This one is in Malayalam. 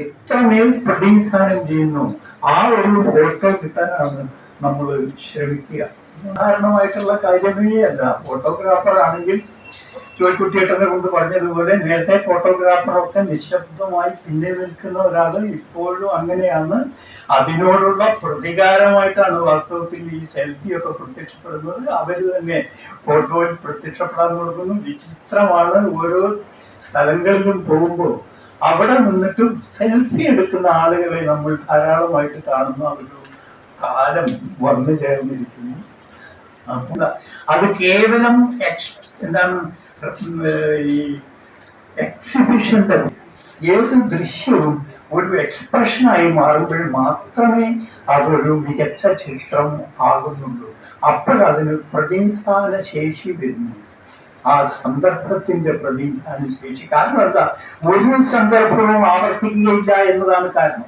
എത്രമേൽ പ്രതിനിധാനം ചെയ്യുന്നു ആ ഒരു ഫോട്ടോ കിട്ടാനാണ് നമ്മൾ ശ്രമിക്കുക. സാധാരണമായിട്ടുള്ള കാര്യമേ അല്ല. ഫോട്ടോഗ്രാഫർ ആണെങ്കിൽ ചോയ്ക്കുട്ടിയേട്ടനെ കൊണ്ട് പറഞ്ഞതുപോലെ നേരത്തെ ഫോട്ടോഗ്രാഫറൊക്കെ നിശബ്ദമായി പിന്നെ നിൽക്കുന്ന ഒരാൾ ഇപ്പോഴും അങ്ങനെയാണ്. അതിനോടുള്ള പ്രതികാരമായിട്ടാണ് വാസ്തവത്തിൽ ഈ സെൽഫിയൊക്കെ പ്രത്യക്ഷപ്പെടുന്നത്. അവർ തന്നെ ഫോട്ടോയിൽ പ്രത്യക്ഷപ്പെടാൻ കൊടുക്കുന്നു വിചിത്രമാണ് ഓരോ സ്ഥലങ്ങളിലും പോകുമ്പോൾ അവിടെ നിന്നിട്ടും സെൽഫി എടുക്കുന്ന ആളുകളെ നമ്മൾ ധാരാളമായിട്ട് കാണുന്ന. ഒരു കാലം വന്നു ചേർന്നിരിക്കുന്നു. അത് കേവലം എക്സ് എന്താണ് ഈ എക്സിബിഷന്റെ ഏത് ദൃശ്യവും ഒരു എക്സ്പ്രഷനായി മാറുമ്പോൾ മാത്രമേ അതൊരു മികച്ച ചിത്രം ആകുന്നുള്ളൂ. അപ്പോഴതിന് പ്രതിനിധാന ശേഷി വരുന്നു. ആ സന്ദർഭത്തിന്റെ പ്രതിനിധാന ശേഷി കാരണം എന്താ? ഒരു സന്ദർഭവും ആവർത്തിക്കുകയില്ല എന്നതാണ് കാരണം.